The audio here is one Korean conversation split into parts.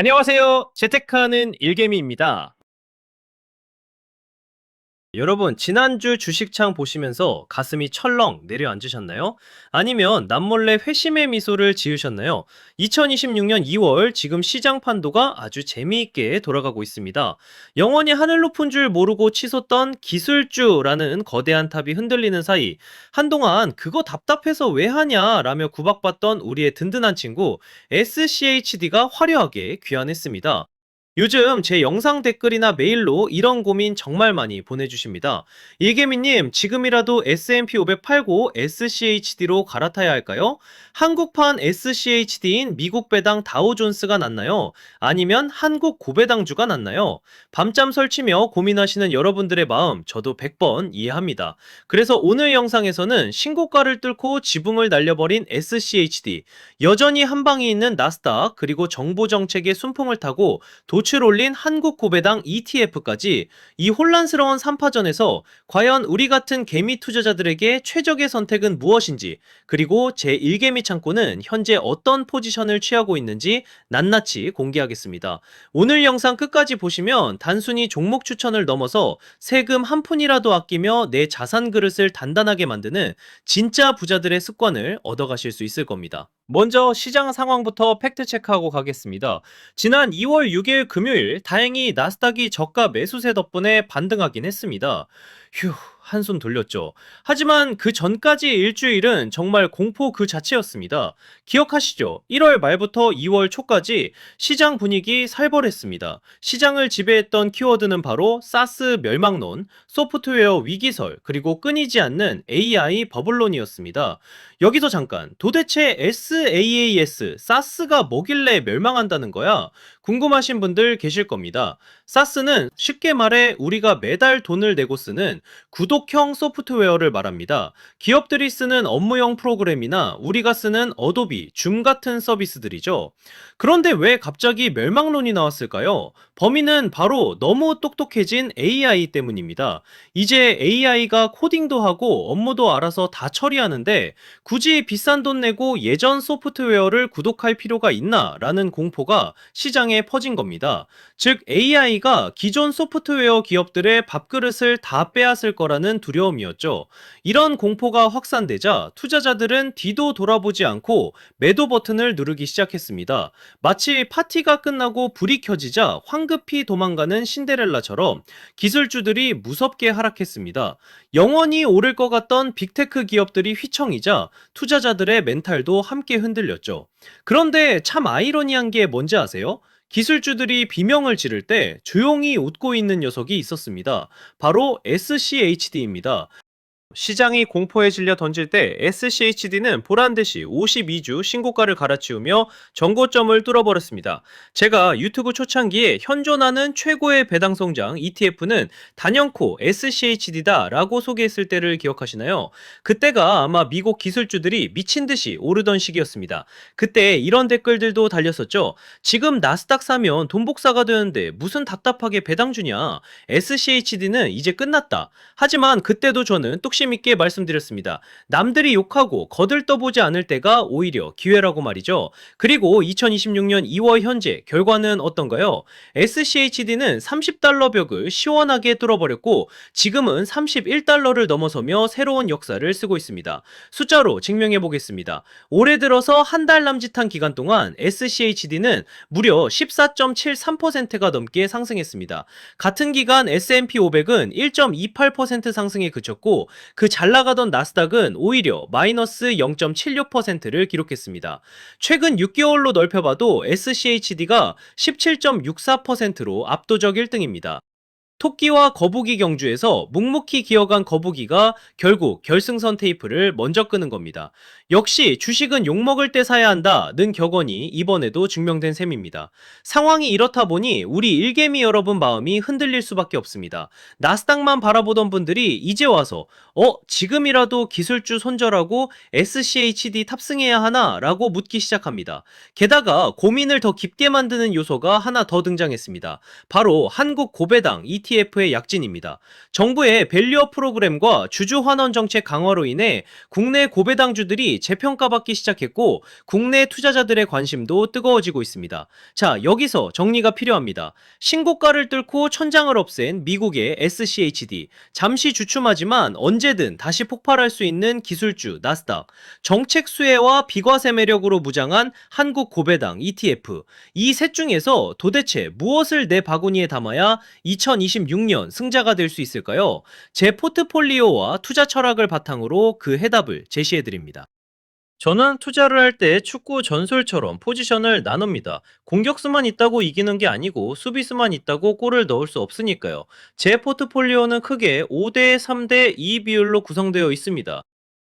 안녕하세요. 재테크하는 일개미입니다. 여러분, 지난주 주식창 보시면서 가슴이 철렁 내려앉으셨나요? 아니면 남몰래 회심의 미소를 지으셨나요? 2026년 2월 지금 시장 판도가 아주 재미있게 돌아가고 있습니다. 영원히 하늘 높은 줄 모르고 치솟던 기술주라는 거대한 탑이 흔들리는 사이 한동안 그거 답답해서 왜 하냐 라며 구박받던 우리의 든든한 친구 SCHD가 화려하게 귀환했습니다. 요즘 제 영상 댓글이나 메일로 이런 고민 정말 많이 보내주십니다. 일개미님, 지금이라도 S&P 500 팔고 SCHD로 갈아타야 할까요? 한국판 SCHD인 미국 배당 다우존스가 낫나요? 아니면 한국 고배당주가 낫나요? 밤잠 설치며 고민하시는 여러분들의 마음 저도 100번 이해합니다. 그래서 오늘 영상에서는 신고가를 뚫고 지붕을 날려버린 SCHD, 여전히 한방에 있는 나스닥, 그리고 정보정책의 순풍을 타고 도출 올린 한국 고배당 ETF까지 이 혼란스러운 3파전에서 과연 우리 같은 개미 투자자들에게 최적의 선택은 무엇인지 그리고 제 1개미 창고는 현재 어떤 포지션을 취하고 있는지 낱낱이 공개하겠습니다. 오늘 영상 끝까지 보시면 단순히 종목 추천을 넘어서 세금 한 푼이라도 아끼며 내 자산 그릇을 단단하게 만드는 진짜 부자들의 습관을 얻어가실 수 있을 겁니다. 먼저 시장 상황부터 팩트 체크하고 가겠습니다. 지난 2월 6일 금요일 다행히 나스닥이 저가 매수세 덕분에 반등하긴 했습니다. 휴, 한숨 돌렸죠. 하지만 그 전까지 일주일은 정말 공포 그 자체였습니다. 기억하시죠? 1월 말부터 2월 초까지 시장 분위기 살벌했습니다. 시장을 지배했던 키워드는 바로 사스 멸망론, 소프트웨어 위기설, 그리고 끊이지 않는 AI 버블론이었습니다. 여기서 잠깐, 도대체 SaaS, 사스가 뭐길래 멸망한다는 거야? 궁금하신 분들 계실 겁니다. 사스는 쉽게 말해 우리가 매달 돈을 내고 쓰는 구독형 소프트웨어를 말합니다. 기업들이 쓰는 업무용 프로그램이나 우리가 쓰는 어도비, 줌 같은 서비스들이죠. 그런데 왜 갑자기 멸망론이 나왔을까요? 범인은 바로 너무 똑똑해진 AI 때문입니다. 이제 AI가 코딩도 하고 업무도 알아서 다 처리하는데 굳이 비싼 돈 내고 예전 소프트웨어를 구독할 필요가 있나? 라는 공포가 시장에 퍼진 겁니다. 즉, AI가 기존 소프트웨어 기업들의 밥그릇을 다 빼앗을 거라는 두려움이었죠. 이런 공포가 확산되자 투자자들은 뒤도 돌아보지 않고 매도 버튼을 누르기 시작했습니다. 마치 파티가 끝나고 불이 켜지자 황급히 도망가는 신데렐라처럼 기술주들이 무섭게 하락했습니다. 영원히 오를 것 같던 빅테크 기업들이 휘청이자 투자자들의 멘탈도 함께 흔들렸죠. 그런데 참 아이러니한 게 뭔지 아세요? 기술주들이 비명을 지를 때 조용히 웃고 있는 녀석이 있었습니다. 바로 SCHD입니다. 시장이 공포에 질려 던질 때 SCHD는 보란 듯이 52주 신고가를 갈아치우며 전고점을 뚫어버렸습니다. 제가 유튜브 초창기에 현존하는 최고의 배당 성장 ETF는 단연코 SCHD다 라고 소개했을 때를 기억하시나요? 그때가 아마 미국 기술주들이 미친 듯이 오르던 시기였습니다. 그때 이런 댓글들도 달렸었죠. 지금 나스닥 사면 돈 복사가 되는데 무슨 답답하게 배당 주냐? SCHD는 이제 끝났다. 하지만 그때도 저는 뚝심 있게 말씀드렸습니다. 남들이 욕하고 거들떠보지 않을 때가 오히려 기회라고 말이죠. 그리고 2026년 2월 현재 결과는 어떤가요? SCHD는 30달러 벽을 시원하게 뚫어버렸고 지금은 31달러를 넘어서며 새로운 역사를 쓰고 있습니다. 숫자로 증명해 보겠습니다. 올해 들어서 한 달 남짓한 기간 동안 SCHD는 무려 14.73%가 넘게 상승했습니다. 같은 기간 S&P 500은 1.28% 상승에 그쳤고 그 잘 나가던 나스닥은 오히려 마이너스 0.76%를 기록했습니다. 최근 6개월로 넓혀봐도 SCHD가 17.64%로 압도적 1등입니다. 토끼와 거북이 경주에서 묵묵히 기어간 거북이가 결국 결승선 테이프를 먼저 끄는 겁니다. 역시 주식은 욕먹을 때 사야 한다는 격언이 이번에도 증명된 셈입니다. 상황이 이렇다 보니 우리 일개미 여러분 마음이 흔들릴 수밖에 없습니다. 나스닥만 바라보던 분들이 이제 와서 어 지금이라도 기술주 손절하고 SCHD 탑승해야 하나 라고 묻기 시작합니다. 게다가 고민을 더 깊게 만드는 요소가 하나 더 등장했습니다. 바로 한국 고배당 E ETF의 약진입니다. 정부의 밸류업 프로그램과 주주 환원 정책 강화로 인해 국내 고배당주들이 재평가받기 시작했고 국내 투자자들의 관심도 뜨거워지고 있습니다. 자, 여기서 정리가 필요합니다. 신고가를 뚫고 천장을 없앤 미국의 SCHD, 잠시 주춤하지만 언제든 다시 폭발할 수 있는 기술주 나스닥, 정책 수혜와 비과세 매력으로 무장한 한국 고배당 ETF, 이 셋 중에서 도대체 무엇을 내 바구니에 담아야 2026년 승자가 될 수 있을까요? 제 포트폴리오와 투자 철학을 바탕으로 그 해답을 제시해 드립니다. 저는 투자를 할 때 축구 전술처럼 포지션을 나눕니다. 공격수만 있다고 이기는 게 아니고 수비수만 있다고 골을 넣을 수 없으니까요. 제 포트폴리오는 크게 5대 3대 2 비율로 구성되어 있습니다.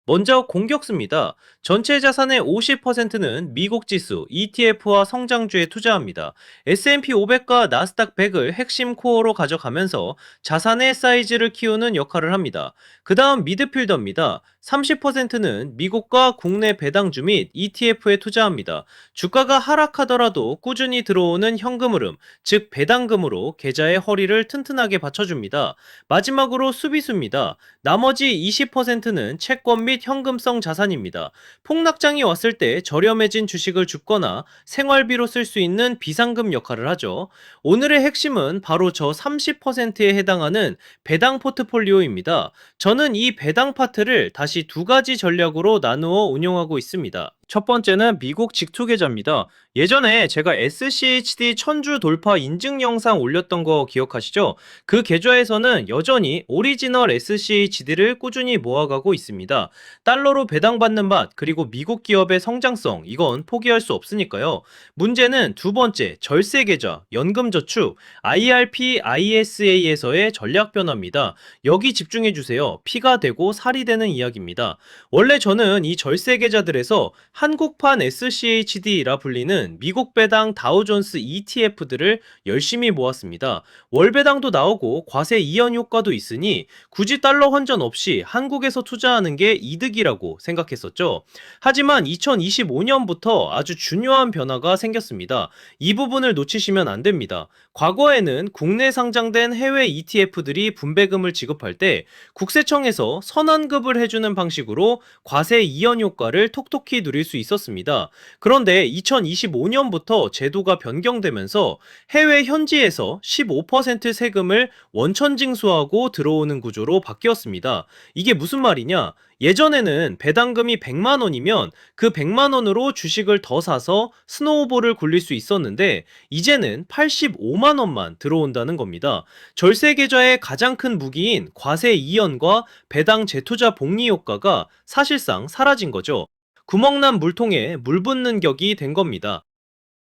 먼저 공격수입니다. 전체 자산의 50%는 미국 지수, ETF와 성장주에 투자합니다. S&P 500과 나스닥 100을 핵심 코어로 가져가면서 자산의 사이즈를 키우는 역할을 합니다. 그 다음 미드필더입니다. 30%는 미국과 국내 배당주 및 ETF에 투자합니다. 주가가 하락하더라도 꾸준히 들어오는 현금 흐름, 즉 배당금으로 계좌의 허리를 튼튼하게 받쳐줍니다. 마지막으로 수비수입니다. 나머지 20%는 채권 및 현금성 자산입니다. 폭락장이 왔을 때 저렴해진 주식을 줍거나 생활비로 쓸 수 있는 비상금 역할을 하죠. 오늘의 핵심은 바로 저 30%에 해당하는 배당 포트폴리오입니다. 저는 이 배당 파트를 다시 두 가지 전략으로 나누어 운용하고 있습니다. 첫 번째는 미국 직투 계좌입니다. 예전에 제가 SCHD 천주 돌파 인증 영상 올렸던 거 기억하시죠? 그 계좌에서는 여전히 오리지널 SCHD를 꾸준히 모아가고 있습니다. 달러로 배당받는 맛, 그리고 미국 기업의 성장성, 이건 포기할 수 없으니까요. 문제는 두 번째, 절세 계좌, 연금저축, IRP, ISA에서의 전략 변화입니다. 여기 집중해 주세요. 피가 되고 살이 되는 이야기입니다. 원래 저는 이 절세 계좌들에서 한국판 SCHD라 불리는 미국 배당 다우존스 ETF들을 열심히 모았습니다. 월 배당도 나오고 과세 이연 효과도 있으니 굳이 달러 환전 없이 한국에서 투자하는 게 이득이라고 생각했었죠. 하지만 2025년부터 아주 중요한 변화가 생겼습니다. 이 부분을 놓치시면 안 됩니다. 과거에는 국내 상장된 해외 ETF들이 분배금을 지급할 때 국세청에서 선환급을 해주는 방식으로 과세 이연 효과를 톡톡히 누릴 수 있었습니다. 그런데 2025년부터 제도가 변경되면서 해외 현지에서 15% 세금을 원천 징수하고 들어오는 구조로 바뀌었습니다. 이게 무슨 말이냐? 예전에는 배당금이 100만 원이면 그 100만 원으로 주식을 더 사서 스노우볼을 굴릴 수 있었는데 이제는 85만 원만 들어온다는 겁니다. 절세 계좌의 가장 큰 무기인 과세 이연과 배당 재투자 복리 효과가 사실상 사라진 거죠. 구멍난 물통에 물 붓는 격이 된 겁니다.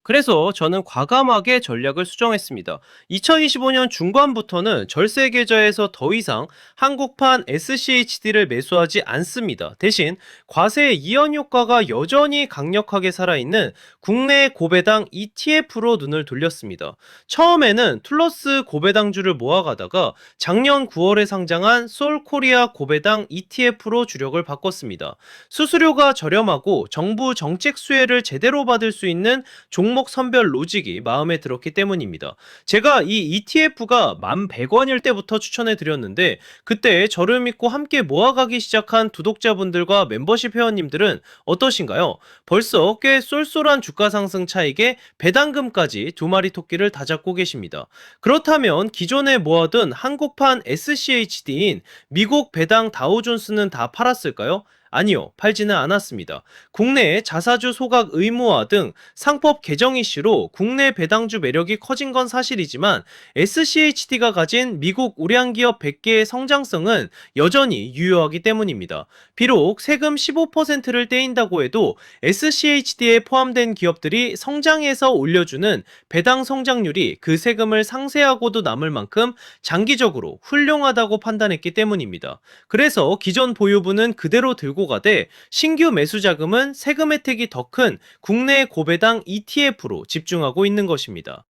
그래서 저는 과감하게 전략을 수정했습니다. 2025년 중반부터는 절세 계좌에서 더 이상 한국판 SCHD를 매수하지 않습니다. 대신 과세 이연 효과가 여전히 강력하게 살아있는 국내 고배당 ETF로 눈을 돌렸습니다. 처음에는 툴러스 고배당주를 모아가다가 작년 9월에 상장한 솔코리아 고배당 ETF로 주력을 바꿨습니다. 수수료가 저렴하고 정부 정책 수혜를 제대로 받을 수 있는 종목 선별 로직이 마음에 들었기 때문입니다. 제가 이 ETF가 11,100원일 때부터 추천해 드렸는데 그때 저를 믿고 함께 모아가기 시작한 구독자분들과 멤버십 회원님들은 어떠신가요? 벌써 꽤 쏠쏠한 주가 상승 차익에 배당금까지 두 마리 토끼를 다 잡고 계십니다. 그렇다면 기존에 모아둔 한국판 SCHD인 미국 배당 다우존스는 다 팔았을까요? 아니요, 팔지는 않았습니다. 국내에 자사주 소각 의무화 등 상법 개정 이슈로 국내 배당주 매력이 커진 건 사실이지만 SCHD가 가진 미국 우량기업 100개의 성장성은 여전히 유효하기 때문입니다. 비록 세금 15%를 떼인다고 해도 SCHD에 포함된 기업들이 성장해서 올려주는 배당 성장률이 그 세금을 상쇄하고도 남을 만큼 장기적으로 훌륭하다고 판단했기 때문입니다. 그래서 기존 보유분은 그대로 들고 가되 신규 매수 자금은 세금 혜택이 더 큰 국내 고배당 ETF로 집중하고 있는 것입니다.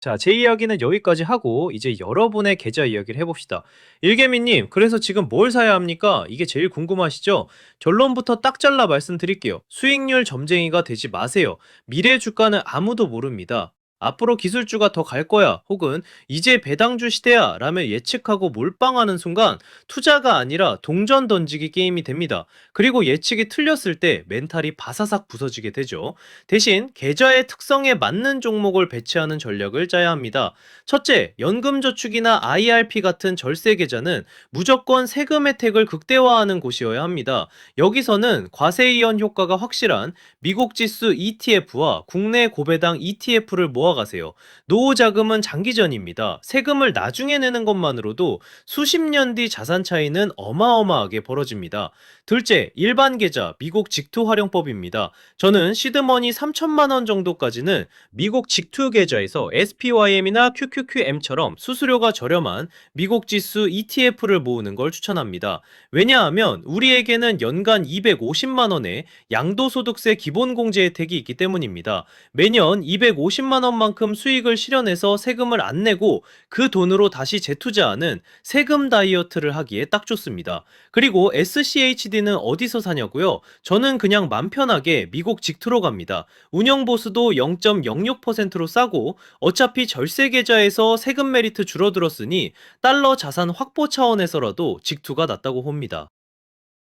자, 제 이야기는 여기까지 하고 이제 여러분의 계좌 이야기를 해봅시다. 일개미님, 그래서 지금 뭘 사야 합니까? 이게 제일 궁금하시죠? 결론부터 딱 잘라 말씀드릴게요. 수익률 점쟁이가 되지 마세요. 미래 주가는 아무도 모릅니다. 앞으로 기술주가 더 갈 거야 혹은 이제 배당주 시대야 라며 예측하고 몰빵하는 순간 투자가 아니라 동전 던지기 게임이 됩니다. 그리고 예측이 틀렸을 때 멘탈이 바사삭 부서지게 되죠. 대신 계좌의 특성에 맞는 종목을 배치하는 전략을 짜야 합니다. 첫째, 연금저축이나 IRP 같은 절세 계좌는 무조건 세금 혜택을 극대화하는 곳이어야 합니다. 여기서는 과세 이연 효과가 확실한 미국 지수 ETF와 국내 고배당 ETF를 모아 가세요. 노후 자금은 장기전입니다. 세금을 나중에 내는 것만으로도 수십 년 뒤 자산 차이는 어마어마하게 벌어집니다. 둘째, 일반 계좌 미국 직투 활용법입니다. 저는 시드머니 3천만 원 정도까지는 미국 직투 계좌에서 SPYM이나 QQQM처럼 수수료가 저렴한 미국 지수 ETF를 모으는 걸 추천합니다. 왜냐하면 우리에게는 연간 250만 원의 양도소득세 기본공제 혜택이 있기 때문입니다. 매년 250만 원 만큼 수익을 실현해서 세금을 안 내고 그 돈으로 다시 재투자하는 세금 다이어트를 하기에 딱 좋습니다. 그리고 SCHD는 어디서 사냐고요? 저는 그냥 맘 편하게 미국 직투로 갑니다. 운영 보수도 0.06%로 싸고 어차피 절세 계좌에서 세금 메리트 줄어들었으니 달러 자산 확보 차원에서라도 직투가 낫다고 봅니다.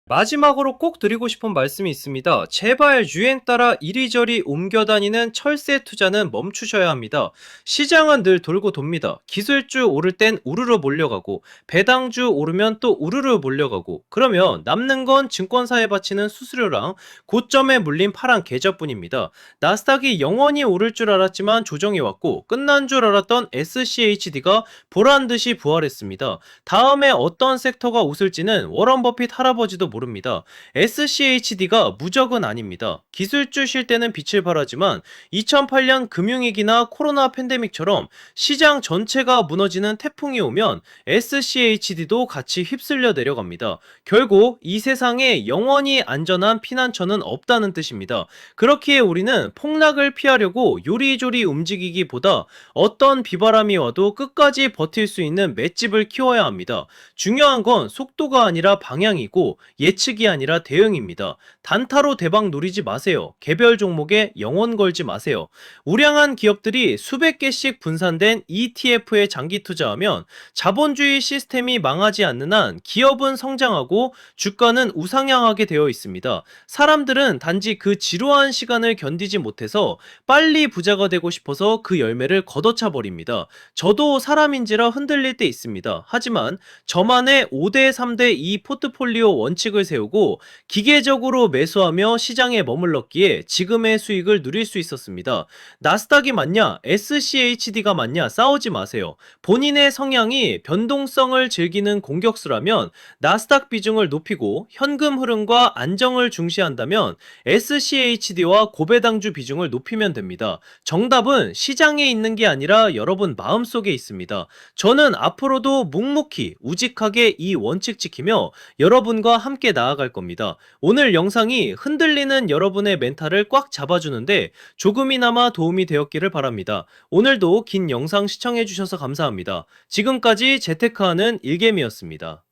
마지막으로 꼭 드리고 싶은 말씀이 있습니다. 제발 유행 따라 이리저리 옮겨 다니는 철새 투자는 멈추셔야 합니다. 시장은 늘 돌고 돕니다. 기술주 오를 땐 우르르 몰려가고 배당주 오르면 또 우르르 몰려가고 그러면 남는 건 증권사에 바치는 수수료랑 고점에 물린 파란 계좌뿐입니다. 나스닥이 영원히 오를 줄 알았지만 조정이 왔고 끝난 줄 알았던 SCHD가 보란 듯이 부활했습니다. 다음에 어떤 섹터가 웃을지는 워런 버핏 할아버지도 모릅니다. SCHD가 무적은 아닙니다. 기술주 쉴 때는 빛을 발하지만 2008년 금융위기나 코로나 팬데믹처럼 시장 전체가 무너지는 태풍이 오면 SCHD도 같이 휩쓸려 내려갑니다. 결국 이 세상에 영원히 안전한 피난처는 없다는 뜻입니다. 그렇기에 우리는 폭락을 피하려고 요리조리 움직이기보다 어떤 비바람이 와도 끝까지 버틸 수 있는 맷집을 키워야 합니다. 중요한 건 속도가 아니라 방향이고 예측이 아니라 대응입니다. 단타로 대박 노리지 마세요. 개별 종목에 영원 걸지 마세요. 우량한 기업들이 수백 개씩 분산된 ETF에 장기 투자하면 자본주의 시스템이 망하지 않는 한 기업은 성장하고 주가는 우상향하게 되어 있습니다. 사람들은 단지 그 지루한 시간을 견디지 못해서 빨리 부자가 되고 싶어서 그 열매를 걷어차 버립니다. 저도 사람인지라 흔들릴 때 있습니다. 하지만 저만의 5대 3대 2 포트폴리오 원칙 을 세우고 기계적으로 매수하며 시장에 머물렀기에 지금의 수익을 누릴 수 있었습니다. 나스닥이 맞냐, SCHD가 맞냐 싸우지 마세요. 본인의 성향이 변동성을 즐기는 공격수라면 나스닥 비중을 높이고 현금 흐름과 안정을 중시한다면 SCHD와 고배당주 비중을 높이면 됩니다. 정답은 시장에 있는 게 아니라 여러분 마음속에 있습니다. 저는 앞으로도 묵묵히 우직하게 이 원칙 지키며 여러분과 함께 나아갈 겁니다. 오늘 영상이 흔들리는 여러분의 멘탈을 꽉 잡아주는데 조금이나마 도움이 되었기를 바랍니다. 오늘도 긴 영상 시청해주셔서 감사합니다. 지금까지 재테크하는 일개미였습니다.